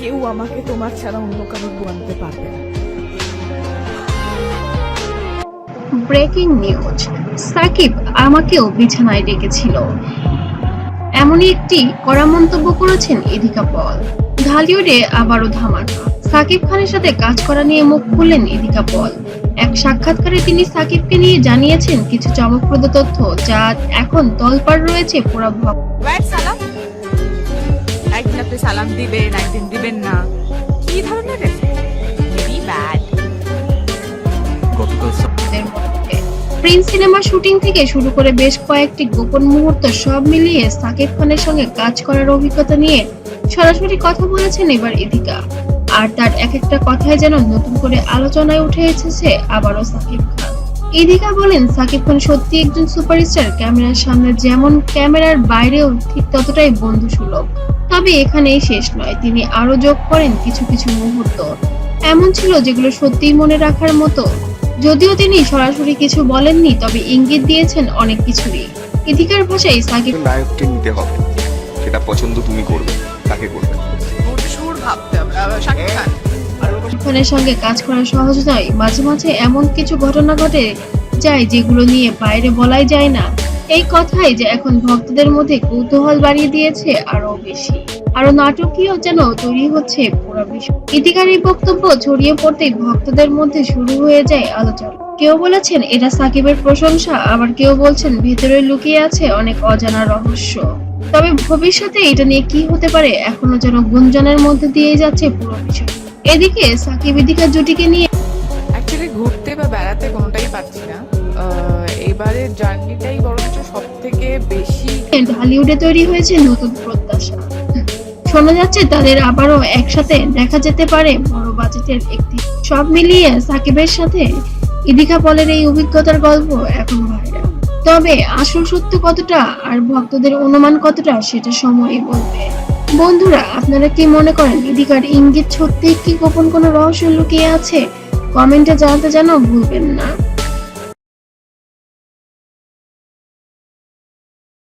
কেউ আমাকে তোমার ছাড়া অন্য কারোর বানতে পারবে না। ব্রেকিং নিউজ সাকিব আমাকেও বিছানায় ডেকেছিল। এমনই একটি কড়া মন্তব্য করেছেন ইদিকা পল ঢালিউডে আবারও ধামাকা। সাকিব খানের সাথে কাজ করা নিয়ে মুখ খুললেন ইদিকা পল এক সাক্ষাৎকারে তিনি সাকিবকে নিয়ে জানিয়েছেন কিছু চমকপ্রদ তথ্য যা এখন তলপাড় রয়েছে পুরো ভক্ত সালাম দিবেন একদিন দিবেন না। কি ধরনের প্রিন্স সিনেমার শুটিং থেকে শুরু করে বেশ কয়েকটি গোপন মুহূর্ত সব মিলিয়ে সাকিব খানের সঙ্গে কাজ করার অভিজ্ঞতা নিয়ে সরাসরি কথা বলেছেন এবার ইদিকা আর তার এক একটা কথায় যেন নতুন করে আলোচনায় উঠে এসেছে আবারও সাকিব খান। ইদিকা বলেন সাকিব খান সত্যি একজন সুপারস্টার। ক্যামেরার সামনে যেমন ক্যামেরার বাইরেও ঠিক ততটাই বন্ধু সুলভ তবে এখানেই শেষ নয়। তিনি আরও যোগ করেন কিছু কিছু মুহূর্ত। এমন ছিল যেগুলো সত্যিই মনে রাখার মতো। যদিও তিনি সরাসরি কিছু বলেননি তবে ইঙ্গিত দিয়েছেন অনেক কিছুই ইথিকার ভাষায় সাকিব নায়ককে নিতে হবে। সেটা পছন্দ তুমি করবে তাকে করবে। খানের সঙ্গে কাজ করা সহজ নয়। মাঝে মাঝে এমন কিছু ঘটনা ঘটে যায় যেগুলো নিয়ে বাইরে বলাই যায় না। এই কথাই যে এখন ভক্তদের মধ্যে কৌতূহল বাড়িয়ে দিয়েছে আরও বেশি। আরও নাটকীয় যেন তৈরি হচ্ছে পুরো বিষয়। ইতিকার এই বক্তব্য ছড়িয়ে পড়তেই ভক্তদের মধ্যে শুরু হয়ে যায় আলোচনা। কেউ বলেছেন, এটা সাকিবের প্রশংসা। আবার কেউ বলছেন, ভেতরে লুকিয়ে আছে অনেক অজানা রহস্য। তবে ভবিষ্যতে এটা নিয়ে কি হতে পারে, এখনও যেন গুঞ্জনের মধ্যে দিয়ে যাচ্ছে পুরো বিষয়। এদিকে সাকিব ইদিকা জুটিকে নিয়ে বেড়াতে কোনোটাই পাচ্ছি না। এবারের জার্নিটাই বরঞ্চ সব থেকে বেশি ঢালিউডে তৈরি হয়েছে নতুন প্রত্যাশা। শোনা যাচ্ছে তাদের আবারও একসাথে দেখা যেতে পারে বড় বাজেটের একটি। সব মিলিয়ে সাকিবের সাথে ইদিকা পলের এই অভিজ্ঞতার গল্প এখন ভাইরাল। তবে আসল সত্য কতটা আর ভক্তদের অনুমান কতটা সেটা সময়ই বলবে। বন্ধুরা, আপনারা কি মনে করেন ইদিকার ইঙ্গিত সত্যিই কি গোপন কোনো রহস্য লুকিয়ে আছে? কমেন্টে জানাতে যেন ভুলবেন না।